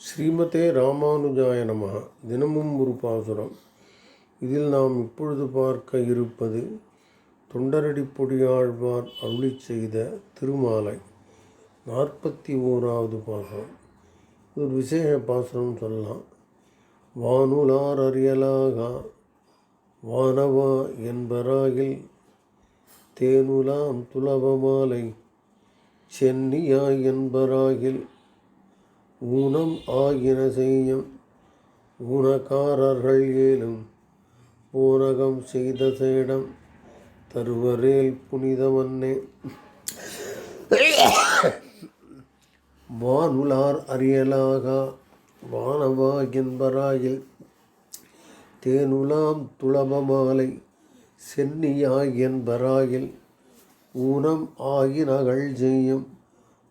ஸ்ரீமதே ராமானுஜாய நம. தினமும் ஒரு பாசுரம். இதில் நாம் இப்பொழுது பார்க்க இருப்பது தொண்டரடி பொடியாழ்வார் அருளி செய்த திருமாலை. நாற்பத்தி ஓராவது பாசுரம். ஒரு விசேஷ பாசுரம் சொல்லலாம். வானுலார் அறியலாகா வானவா என்பராகில் தேனுலாம் துலபமாலை சென்னியா என்பராகில் ஊனம் ஆகின செய்யும். ஊனக்காரர்கள் ஏலும் ஊனகம் செய்த சேடம் தருவரேல் புனிதமன்னே வானுலார் அறியலாகா வானவா என்பராயில் தேனுலாம் துளபமாலை சென்னியா என்பராயில் ஊனம் ஆகினகள் செய்யும்.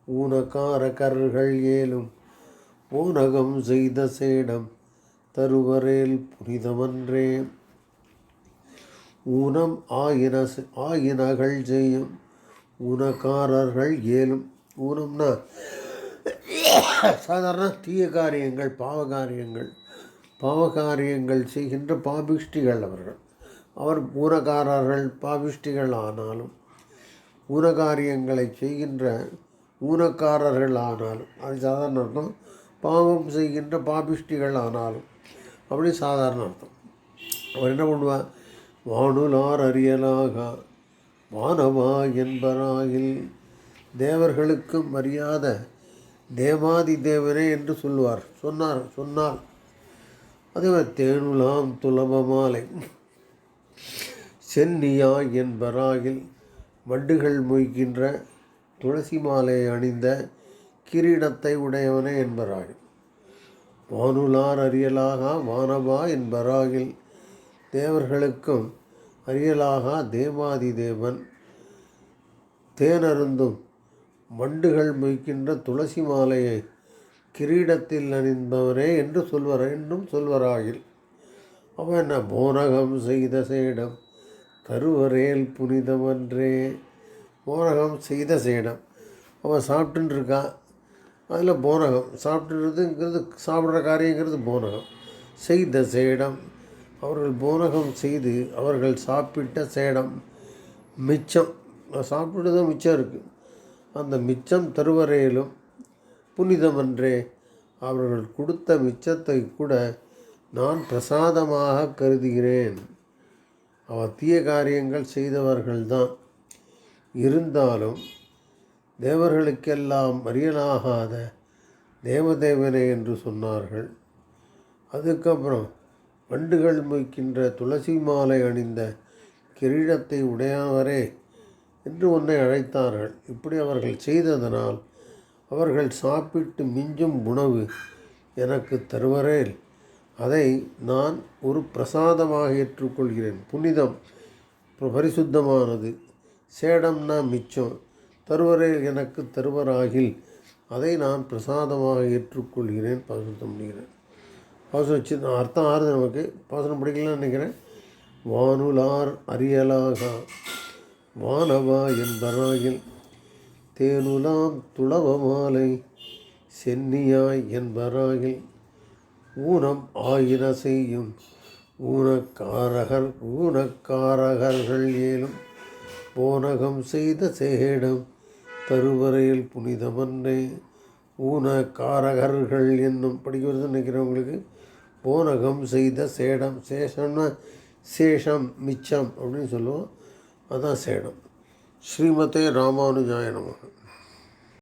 ஊனக்கார கரர்கள் ஏலும் ஊனகம் செய்த சேடம் தருவரேல் புனிதமன்றே. ஊனம் ஆயின ஆயினகள் செய்யும் ஊனக்காரர்கள் ஏலும் ஊனம்னா சாதாரண தீய காரியங்கள் பாவ காரியங்கள் பாவ காரியங்கள் செய்கின்ற பாபிஷ்டிகள் அவர்கள். அவர் ஊனக்காரர்கள் பாபிஷ்டிகள் ஆனாலும் ஊனகாரியங்களை செய்கின்ற ஊனக்காரர்கள் ஆனாலும் அது சாதாரண பாவம் செய்கின்ற பாபிஷ்டிகள் ஆனாலும் அப்படி சாதாரண அர்த்தம். அவர் என்ன பண்ணுவார்? வானுலார் அறியலாகா வானவா என்பராயில் தேவர்களுக்கும் அறியாத தேவாதி தேவனே என்று சொல்லுவார். சொன்னார் சொன்னால். அதே மாதிரி தேனுலாம் துலபமாலை. சென்னியா என்பராயில் வண்டுகள் மொய்க்கின்ற துளசி மாலை அணிந்த கிரீடத்தை உடையவனே என்பராய் வானுலார் அரியலாகா வானவா என்பராகில். தேவர்களுக்கும் அரியலாகா தேவாதி தேவன். தேனருந்தும் வண்டுகள் மொய்க்கின்ற துளசி மாலையை கிரீடத்தில் அணிந்தவரே என்று சொல்வர் என்றும் சொல்வராகில். அவன் என்ன போனகம் செய்த சேடம் தருவரேல் புனிதமன்றே. போனகம் செய்த சேடம். அவன் சாப்பிட்டுருக்கான் அதில் போனகம். சாப்பிட்றதுங்கிறது சாப்பிட்ற காரியங்கிறது போனகம். செய்த சேடம். அவர்கள் போனகம் செய்து அவர்கள் சாப்பிட்ட சேடம். மிச்சம். சாப்பிட்டது மிச்சம் இருக்குது அந்த மிச்சம் தருவரையிலும் புனிதமன்றே அவர்கள் கொடுத்த மிச்சத்தை கூட நான் பிரசாதமாக கருதுகிறேன். அவர் தீய காரியங்கள் செய்தவர்கள்தான். இருந்தாலும் தேவர்களுக்கெல்லாம் அரியனாகாத தேவதேவனே என்று சொன்னார்கள். அதுக்கப்புறம் வண்டுகள் மொய்க்கின்ற துளசி மாலை அணிந்த கிரீடத்தை உடையவரே என்று உன்னை அழைத்தார்கள். இப்படி அவர்கள் செய்ததனால் அவர்கள் சாப்பிட்டு மிஞ்சும் உணவு எனக்கு தருவரேல் அதை நான் ஒரு பிரசாதமாக ஏற்றுக்கொள்கிறேன். புனிதம் பரிசுத்தமானது. சேடம்னா மிச்சம். தருவரே எனக்கு தருவராகில். அதை நான் பிரசாதமாக ஏற்றுக்கொள்கிறேன் பாசனம் பண்ணிக்கிறேன் பாசனம் நான் அர்த்தம் ஆறுது நமக்கு. பாசனம் படிக்கலாம்னு நினைக்கிறேன். வானுலார் அரியலாகா வானவா என்பராகில். தேனுலாம் துளவ மாலை சென்னியாய் என்பராகில். ஊனம் ஆயின செய்யும். ஊனக்காரகர் ஊனக்காரகர்கள் ஏலும் போனகம் செய்த சேடம் தருவரையில் புனிதமன்றே. ஊனக்காரகர்கள் என்னும் படிக்கிறது நினைக்கிறவங்களுக்கு போனகம் செய்த சேடம் சேஷம்னா சேஷம் மிச்சம் அப்படின்னு சொல்லுவோம். அதான் சேடம். ஸ்ரீமதே ராமானுஜாய நமக.